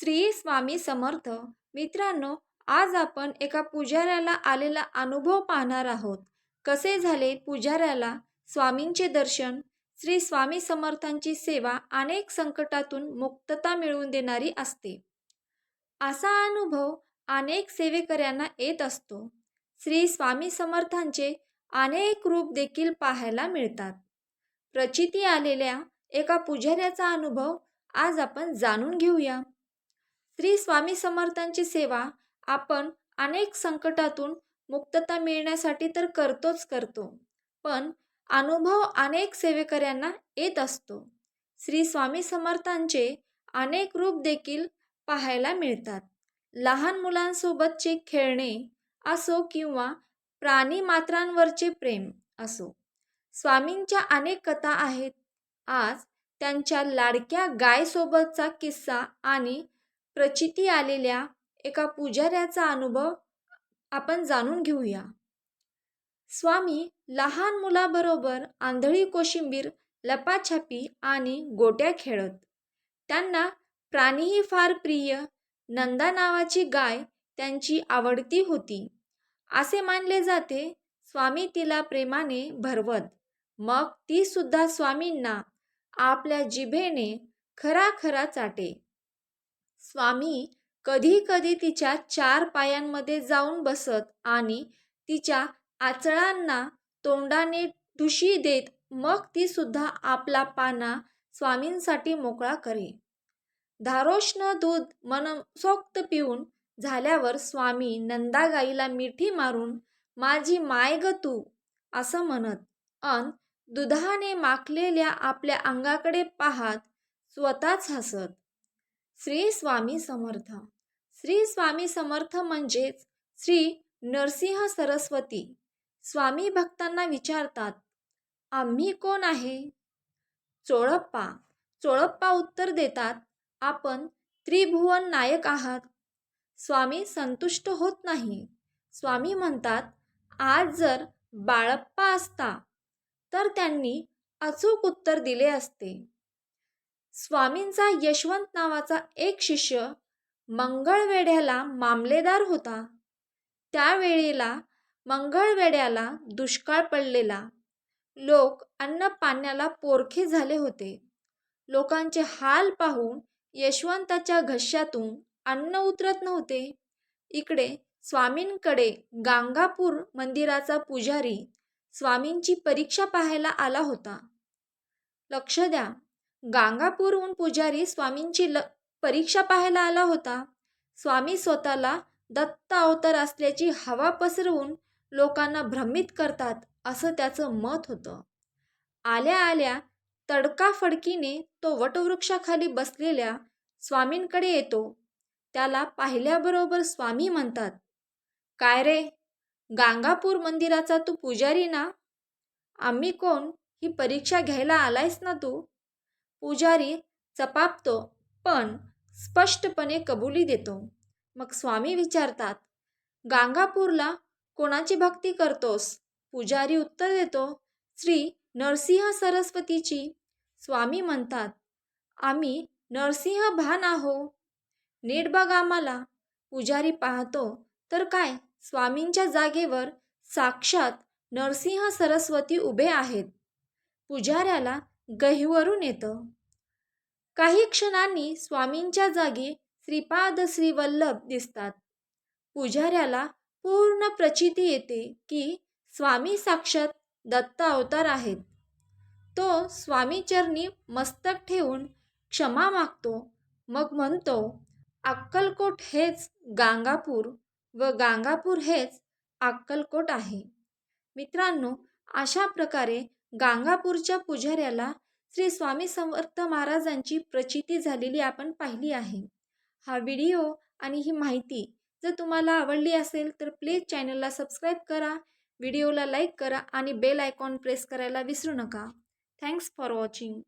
श्री स्वामी समर्थ. मित्रांनो आज आपण एका पुजाऱ्याला आलेला अनुभव पाहणार आहोत. कसे झाले पुजाऱ्याला स्वामींचे दर्शन? श्री स्वामी समर्थांची सेवा अनेक संकटातून मुक्तता मिळवून देणारी असते. असा अनुभव अनेक सेवेकऱ्यांना येत असतो. श्री स्वामी समर्थांचे अनेक रूप देखील पाहायला मिळतात. प्रचिती आलेल्या एका पुजाऱ्याचा अनुभव आज आपण जाणून घेऊया. श्री स्वामी समर्थांची सेवा आपण अनेक संकटातून मुक्तता मिळण्यासाठी तर करतोच करतो. पण अनुभव अनेक सेवेकऱ्यांना येत असतो. श्री स्वामी समर्थांचे अनेक रूप देखील पाहायला मिळतात. लहान मुलांसोबतचे खेळणे असो किंवा प्राणी मात्रांवरचे प्रेम असो. स्वामींच्या अनेक कथा आहेत. आज त्यांच्या लाडक्या गायसोबतचा किस्सा आणि प्रचिती आलेल्या एका पुजाऱ्याचा अनुभव आपण जाणून घेऊया. स्वामी लहान मुलाबरोबर आंधळी कोशिंबीर लपाछपी आणि गोट्या खेळत. त्यांना प्राणीही फार प्रिय नंदा नावाची गाय त्यांची आवडती होती. असे मानले जाते स्वामी तिला प्रेमाने भरवत. मग ती सुद्धा स्वामींना आपल्या जिभेने खरा खरा चाटे. स्वामी कधी कधी तिच्या चार पायांमध्ये जाऊन बसत आणि तिच्या आचळांना तोंडाने ठुशी देत मग ती सुद्धा आपला पाना स्वामींसाठी मोकळा करे. धारोष्ण दूध मनसोक्त पिऊन झाल्यावर स्वामी नंदागाईला मिठी मारून माझी माय ग तू असं म्हणत अन दुधाने माखलेल्या आपल्या अंगाकडे पाहत स्वतःच हसत. श्री स्वामी समर्थ. श्री स्वामी समर्थ म्हणजेच श्री नरसिंह सरस्वती. स्वामी भक्तांना विचारतात आम्ही कोण आहे? चोळप्पा. चोळप्पा उत्तर देतात आपण त्रिभुवन नायक आहात. स्वामी संतुष्ट होत नाही. स्वामी म्हणतात आज जर बाळप्पा असता तर त्यांनी अचूक उत्तर दिले असते. स्वामींचा यशवंत नावाचा एक शिष्य मंगळवेढ्याला मामलेदार होता. त्यावेळेला मंगळवेड्याला दुष्काळ पडलेला. लोक अन्न पाण्याला पोरखे झाले होते. लोकांचे हाल पाहून यशवंताच्या घश्यातून अन्न उतरत नव्हते. इकडे स्वामींकडे गांगापूर मंदिराचा पुजारी स्वामींची परीक्षा पाहायला आला होता. लक्ष द्या गांगापूरहून पुजारी स्वामींची ल परीक्षा पाहायला आला होता. स्वामी स्वतःला दत्त अवतार असल्याची हवा पसरवून लोकांना भ्रमित करतात असं त्याचं मत होतं. आल्या आल्या तडकाफडकीने तो वटवृक्षाखाली बसलेल्या स्वामींकडे येतो. त्याला पाहिल्याबरोबर स्वामी म्हणतात काय रे? गांगापूर मंदिराचा तू पुजारी ना? आम्ही कोण? ही परीक्षा घ्यायला आलायस ना तू? पुजारी चपापतो पण स्पष्टपणे कबुली देतो. मग स्वामी विचारतात गांगापूरला कोणाची भक्ती करतोस? पुजारी उत्तर देतो श्री नरसिंह सरस्वतीची. स्वामी म्हणतात आम्ही नरसिंह भान आहो. नीट बघ आम्हाला. पुजारी पाहतो तर काय स्वामींच्या जागेवर साक्षात नरसिंह सरस्वती उभे आहेत. पुजाऱ्याला गहिवरून येतं. काही क्षणांनी स्वामींच्या जागी श्रीपाद श्रीवल्लभ दिसतात. पुजाऱ्याला पूर्ण प्रचिती येते की स्वामी साक्षात दत्त अवतार आहेत. तो स्वामीचरणी मस्तक ठेवून क्षमा मागतो मग म्हणतो अक्कलकोट हेच गांगापूर व गांगापूर हेच अक्कलकोट आहे. मित्रांनो अशा प्रकारे गांगापूरच्या पुजाऱ्याला श्री स्वामी समर्थ महाराजांची प्रचिती झालेली आपण पाहिली आहे. हा व्हिडिओ आणि ही माहिती जर तुम्हाला आवडली असेल तर प्लीज चॅनलला सबस्क्राईब करा व्हिडिओला लाईक करा आणि बेल आयकॉन प्रेस करायला विसरू नका. Thanks for watching.